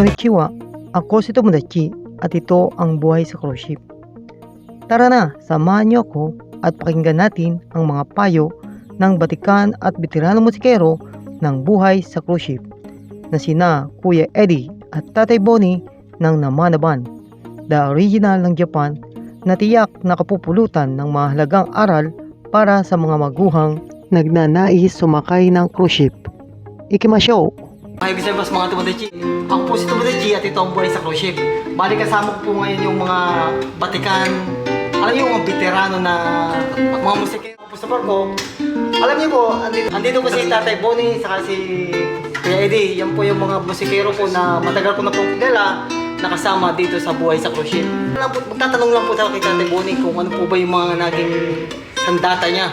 Konnichiwa, ako si Tomodachi at ito ang buhay sa cruise ship. Tara na, samahan niyo ako at pakinggan natin ang mga payo ng batikan at veterano musikero ng buhay sa cruise ship na sina Kuya Eddie at Tatay Bonnie ng Namanaban, the original ng Japan na tiyak na kapupulutan ng mahalagang aral para sa mga maguhang nagnanais sumakay ng cruise ship. Ikimasyo! Mga ibig sabihin mga Tomodachi. Ako po si Tomodachi at ito ang buhay sa cruise ship. Bali kasama ko po ngayon yung mga batikan, alam niyo yung mga veterano na mga musikero po sa barko. Alam niyo po, andito, andito po si Tatay Bonnie saka si Kuya Eddie. Yan po yung mga musikero po na matagal ko na po kilala nakasama dito sa buhay sa cruise ship. Magtatanong lang po tayo kay Tatay Bonnie kung ano po ba yung mga naging sandata niya.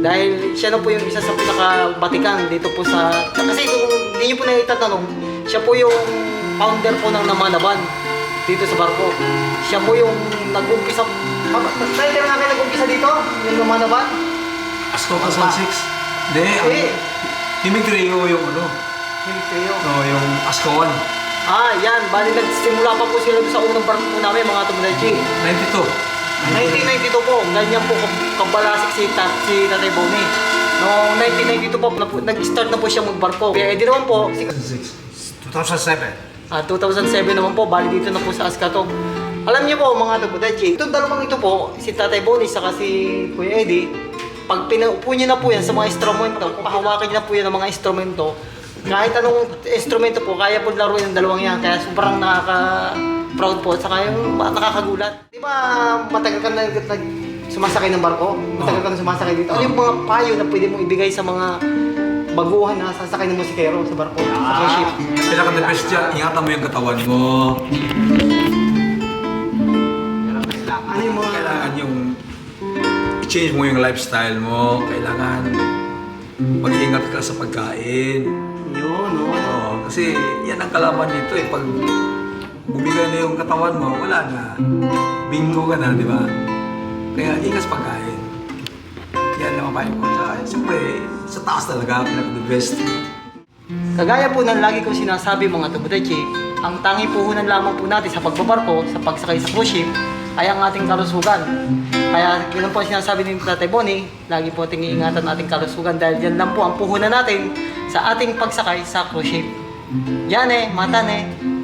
Dahil siya na po yung isa sa pinaka-batikan dito po sa... Kasi kung hindi niyo po na itatanong, siya po yung founder po ng Namanaban dito sa barko. Siya po yung nag-umpisa... Nga kayo nag-umpisa dito? Yung Namanaban? Asko ka sa 6. Hindi, ang Eh, yung ano, hindi kayo. no, yung Asko 1. Ah, yan. Bali, nagsimula pa po sila sa unang barko po namin, mga Tomodachi. 92. 1992 po, ganyan po kab- kabalasik si, tat, si Tatay Bonnie. Noong 1992 po, na, nag-start na po siya magbarko. Kaya eh, di naman po, si, 2006. 2007. Ah, 2007 naman po, bali dito na po sa Ascato. Alam niyo po mga Tomodachi, itong dalawang ito po, si Tatay Bonnie saka si Kuya Eddie, pag pinaupo niyo na po yan sa mga instrumento, kung pahawakan niyo na po yan ng mga instrumento, kahit anong instrumento po, kaya po laruin ng dalawang yan, kaya sobrang nakaka proud po, saka yung nakakagulat. Di ba matagal ka na nag sumasakay ng barko? Matagal ka na sumasakay dito. Ano yung mga payo na pwede mong ibigay sa mga baguhan na sasakay ng musikero sa barko, sa cruise ship? Pinaka-the best dyan, ingatan mo yung katawan mo. Ano yung mga... Kailangan yung i-change mo yung lifestyle mo. Kailangan mag-ingat ka sa pagkain. Yun, no? Oo, kasi yan ang kalaman dito eh. Pag bumigay na yung katawan mo, wala na. Bingo ka na, di ba? Kaya sa pagkain. Yan ang mapayo ko. Siyempre, sa taas talaga, pinaka-the. Kagaya po ng lagi kong sinasabi mga Tomodachi, ang tanging puhunan lamang po natin sa pagbabarko, sa pagsakay sa cruise ship, ay ang ating kalusugan. Kaya yun po ang sinasabi ni Tatay Bonnie, lagi po ating iingatan ang ating kalusugan dahil yan lang po ang puhunan natin sa ating pagsakay sa cruise ship. Yan eh, matan eh.